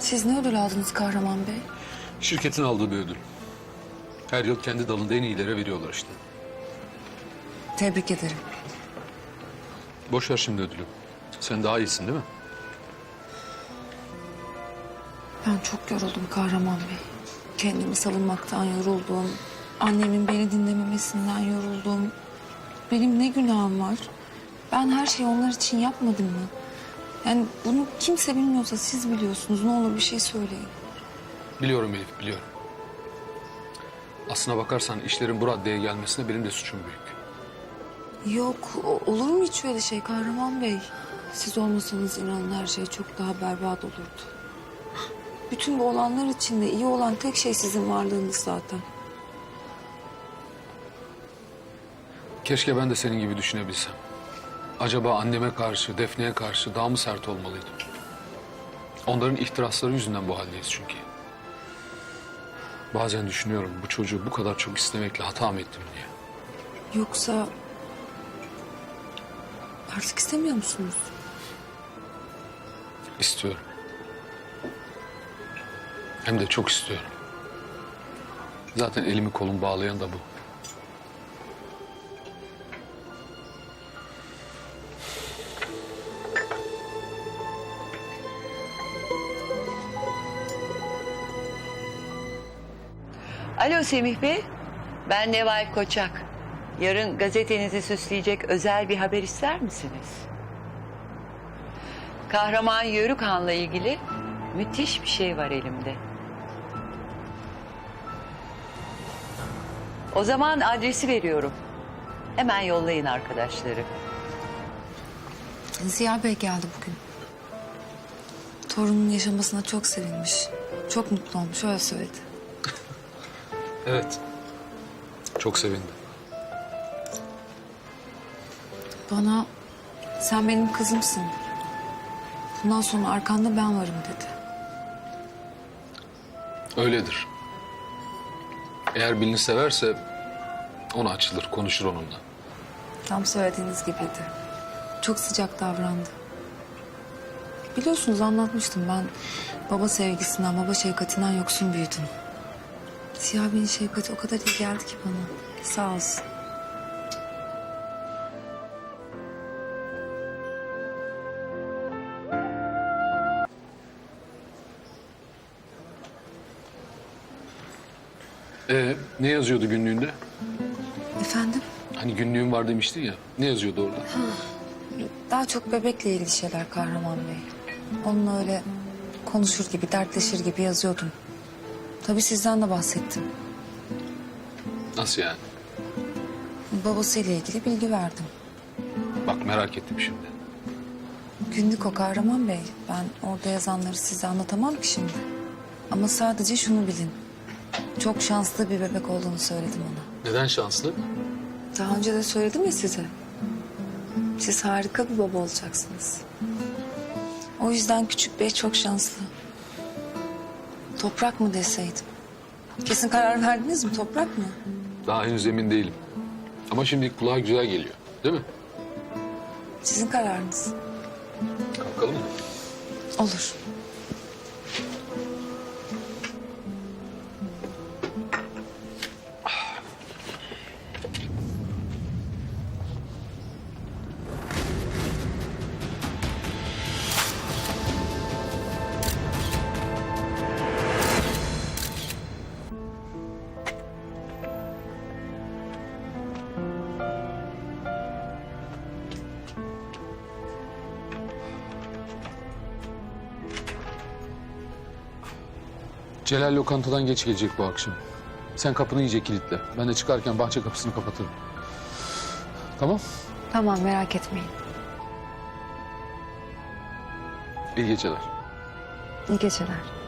Siz ne ödül aldınız Kahraman Bey? Şirketin aldığı bir ödül. Her yıl kendi dalında en iyilere veriyorlar işte. Tebrik ederim. Boş ver şimdi ödülü. Sen daha iyisin değil mi? Ben çok yoruldum Kahraman Bey. Kendimi savunmaktan yoruldum. Annemin beni dinlememesinden yoruldum. Benim ne günahım var? Ben her şeyi onlar için yapmadım mı? Yani bunu kimse bilmiyorsa siz biliyorsunuz. Ne olur bir şey söyleyin. Biliyorum Elif, biliyorum. Aslına bakarsan işlerin bu raddeye gelmesine benim de suçum büyük. Yok olur mu hiç öyle şey Kahraman Bey? Siz olmasanız inanın her şey çok daha berbat olurdu. Bütün bu olanlar içinde iyi olan tek şey sizin varlığınız zaten. Keşke ben de senin gibi düşünebilsem. Acaba anneme karşı, Defne'ye karşı daha mı sert olmalıydım? Onların ihtirasları yüzünden bu haldeyiz çünkü. Bazen düşünüyorum bu çocuğu bu kadar çok istemekle hata mı ettim diye. Yoksa artık istemiyor musunuz? İstiyorum. Hem de çok istiyorum. Zaten elimi kolumu bağlayan da bu. Alo Semih Bey, ben Neval Koçak. Yarın gazetenizi süsleyecek özel bir haber ister misiniz? Kahraman Yörük Han'la ilgili müthiş bir şey var elimde. O zaman adresi veriyorum. Hemen yollayın arkadaşları. Ziya Bey geldi bugün. Torunun yaşamasına çok sevinmiş. Çok mutlu olmuş öyle söyledi. Evet. Çok sevindim. Bana sen benim kızımsın. Bundan sonra arkanda ben varım dedi. Öyledir. Eğer birini severse ona açılır, konuşur onunla. Tam söylediğiniz gibiydi. Çok sıcak davrandı. Biliyorsunuz anlatmıştım ben baba sevgisinden, baba şefkatinden yoksun büyüdüm. Siyah Bey'in şefkati o kadar iyi geldi ki bana. Sağ olsun. Ee, ne yazıyordu günlüğünde? Efendim? Hani günlüğün var demiştin ya. Ne yazıyordu orada? Daha çok bebekle ilgili şeyler Kahraman Bey. Onunla öyle konuşur gibi, dertleşir gibi yazıyordum. Tabii sizden de bahsettim. Nasıl yani? Babasıyla ilgili bilgi verdim. Bak merak ettim şimdi. Günlük o Kahraman Bey. Ben orada yazanları size anlatamam ki şimdi. Ama sadece şunu bilin. Çok şanslı bir bebek olduğunu söyledim ona. Neden şanslı? Daha önce de söyledim ya size. Siz harika bir baba olacaksınız. O yüzden küçük bey çok şanslı. Toprak mı deseydim? Kesin karar verdiniz mi? Toprak mı? Daha henüz emin değilim. Ama şimdi kulağa güzel geliyor. Değil mi? Sizin kararınız. Kalkalım mı? Olur. Celal lokantadan geç gelecek bu akşam. Sen kapını iyice kilitle. Ben de çıkarken bahçe kapısını kapatırım. Tamam? Tamam merak etmeyin. İyi geceler. İyi geceler.